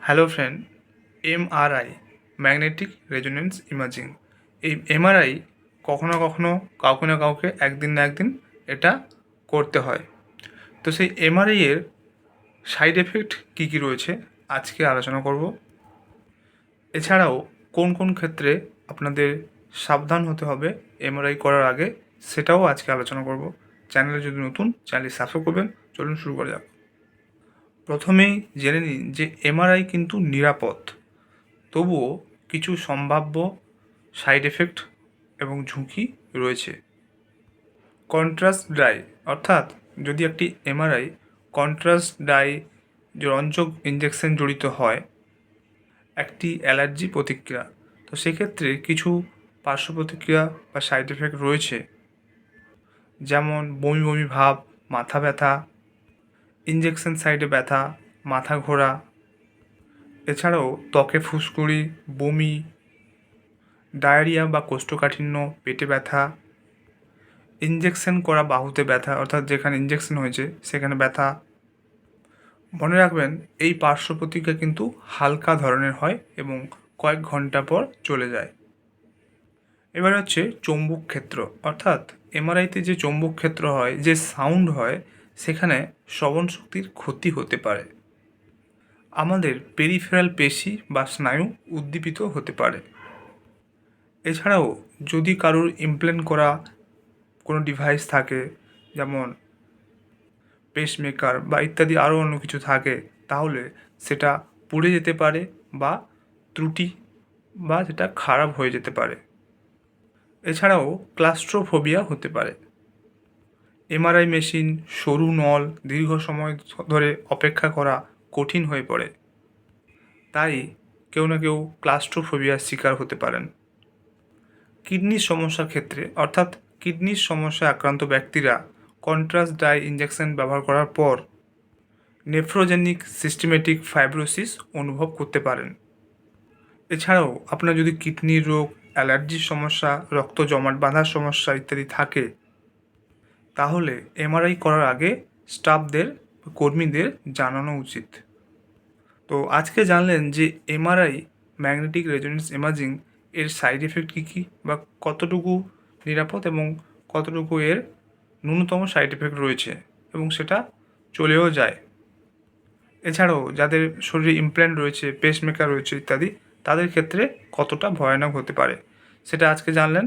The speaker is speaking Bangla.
Hello friend MRI magnetic resonance imaging এই এমআরআই কখনো কখনো কাউকে না কাউকে একদিন না একদিন এটা করতে হয়। তো সেই এমআরআই এর সাইড এফেক্ট কী কী রয়েছে আজকে আলোচনা করব। এছাড়াও কোন কোন ক্ষেত্রে আপনাদের সাবধান হতে হবে এমআরআই করার আগে সেটাও আজকে আলোচনা করব। চ্যানেলে যদি নতুন, চ্যানেলটি সাবস্ক্রাইব করবেন। চলুন শুরু করা যাক। প্রথমেই জেনে নিন যে এমআরআই কিন্তু নিরাপদ। তবুও কিছু সম্ভাব্য সাইড এফেক্ট এবং ঝুঁকি রয়েছে। কন্ট্রাস্ট ডাই, অর্থাৎ যদি একটি এমআরআই কন্ট্রাস্ট ডাই যে রঞ্জক ইঞ্জেকশন জড়িত হয়, একটি অ্যালার্জি প্রতিক্রিয়া, তো সেক্ষেত্রে কিছু পার্শ্ব প্রতিক্রিয়া বা সাইড এফেক্ট রয়েছে। যেমন বমি বমি ভাব, মাথা ব্যথা ইঞ্জেকশন সাইডে ব্যথা, মাথা ঘোরা, এছাড়াও ত্বকে ফুসকুড়ি, বমি, ডায়রিয়া বা কোষ্ঠকাঠিন্য, পেটে ব্যথা ইঞ্জেকশন করা বাহুতে ব্যথা, অর্থাৎ যেখানে ইঞ্জেকশন হয়েছে সেখানে ব্যথা। মনে রাখবেন, এই পার্শ্ব প্রতিক্রিয়া কিন্তু হালকা ধরনের হয় এবং কয়েক ঘণ্টা পর চলে যায়। এবার হচ্ছে চৌম্বক ক্ষেত্র, অর্থাৎ এমআরআইতে যে চৌম্বক ক্ষেত্র হয়, যে সাউন্ড হয় সেখানে শ্রবণ শক্তির ক্ষতি হতে পারে। আমাদের পেরিফেরাল পেশি বা স্নায়ু উদ্দীপিত হতে পারে। এছাড়াও যদি কারোর ইমপ্লেন্ট করা কোনো ডিভাইস থাকে, যেমন পেসমেকার বা ইত্যাদি আরও অন্য কিছু থাকে, তাহলে সেটা পুড়ে যেতে পারে বা ত্রুটি বা সেটা খারাপ হয়ে যেতে পারে। এছাড়াও ক্লাস্ট্রোফোবিয়া হতে পারে। এমআরআই মেশিন, সরু নল দীর্ঘ সময় ধরে অপেক্ষা করা কঠিন হয়ে পড়ে। তাই কেউ না কেউ ক্লাস্ট্রোফোবিয়ার শিকার হতে পারেন। কিডনির সমস্যার ক্ষেত্রে, অর্থাৎ কিডনির সমস্যায় আক্রান্ত ব্যক্তিরা কন্ট্রাস্ট ডাই ইঞ্জেকশন ব্যবহার করার পর নেফ্রোজেনিক সিস্টেমেটিক ফাইব্রোসিস অনুভব করতে পারেন। এছাড়াও আপনার যদি কিডনির রোগ, অ্যালার্জির সমস্যা, রক্ত জমাট বাঁধার সমস্যা ইত্যাদি থাকে তাহলে এমআরআই করার আগে স্টাফদের, কর্মীদের জানানো উচিত। তো আজকে জানলেন যে এমআরআই ম্যাগনেটিক রেজোনেন্স ইমাজিং, এর সাইড এফেক্ট কী কী বা কতটুকু নিরাপদ এবং কতটুকু এর ন্যূনতম সাইড এফেক্ট রয়েছে এবং সেটা চলেও যায়। এছাড়াও যাদের শরীরে ইমপ্ল্যান্ট রয়েছে পেসমেকার রয়েছে ইত্যাদি, তাদের ক্ষেত্রে কতটা ভয়ানক হতে পারে, সেটা আজকে জানলেন